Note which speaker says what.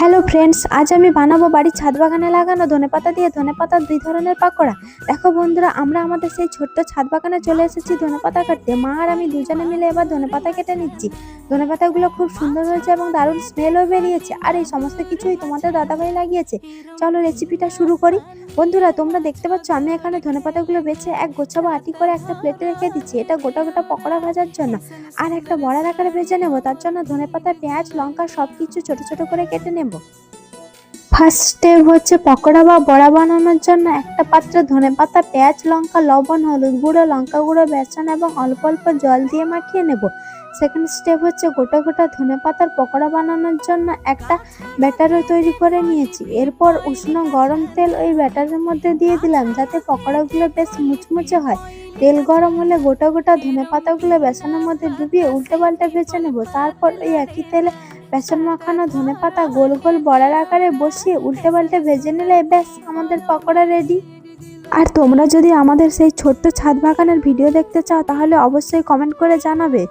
Speaker 1: Hello friends আজ আমি বানাবো বাড়ির ছাদ বাগানে লাগানো ধনেপাতা দিয়ে ধনেপাতার দুই ধরনের পাকোড়া। দেখো বন্ধুরা, আমরা আমাদের সেই ছোট্ট ছাদ বাগানে চলে এসেছি ধনেপাতা কাটতে। মা আর আমি দুজনে মিলে এবার ধনেপাতা কেটে নিচ্ছি। ধনেপাতাগুলো খুব সুন্দর হয়েছে এবং দারুণ স্মেলও বেরিয়েছে। আর এই সমস্ত কিছুই তোমাদের দাদাভাই লাগিয়েছে। চলো রেসিপিটা শুরু করি। বন্ধুরা, তোমরা দেখতে পাচ্ছ আমি এখানে ধনেপাতাগুলো বেছে এক গোছাবো আটি করে একটা প্লেটে রেখে দিচ্ছি। এটা গোটা গোটা পকোড়া ভাজার জন্য। আর একটা বড়ার আকারে ভেজে নেব। তার জন্য ধনেপাতা পেঁয়াজ, লঙ্কা সব কিছু ছোটো ছোটো করে কেটে নেব। ফার্স্ট স্টেপ হচ্ছে পকোড়া বা বড়া বানানোর জন্য একটা পাত্রে ধনেপাতা পেঁয়াজ, লঙ্কা, লবণ, হলুদ গুঁড়ো, লঙ্কা গুঁড়ো, বেসন এবং অল্প অল্প জল দিয়ে মাখিয়ে নেব। সেকেন্ড স্টেপ হচ্ছে গোটা গোটা ধনেপাতার পকোড়া বানানোর জন্য একটা ব্যাটারও তৈরি করে নিয়েছি। এরপর উষ্ণ গরম তেল ওই ব্যাটারের মধ্যে দিয়ে দিলাম যাতে পকোড়াগুলো বেশ মুচমুচে হয়। তেল গরম হলে গোটা গোটা ধনেপাতাগুলো বেসনের মধ্যে ডুবিয়ে উল্টে পাল্টে ভেজে নেব। তারপর ওই একই তেলে বেসন মাখানো ধনে পাতা গোল গোল বড়ার আকারে বসিয়ে উল্টে পাল্টে ভেজে নিলে ব্যাস, আমাদের পকোড়া রেডি আর তোমরা যদি আমাদের সেই ছোট্ট ছাদ বাগানের ভিডিও দেখতে চাও, তাহলে অবশ্যই কমেন্ট করে জানাবে।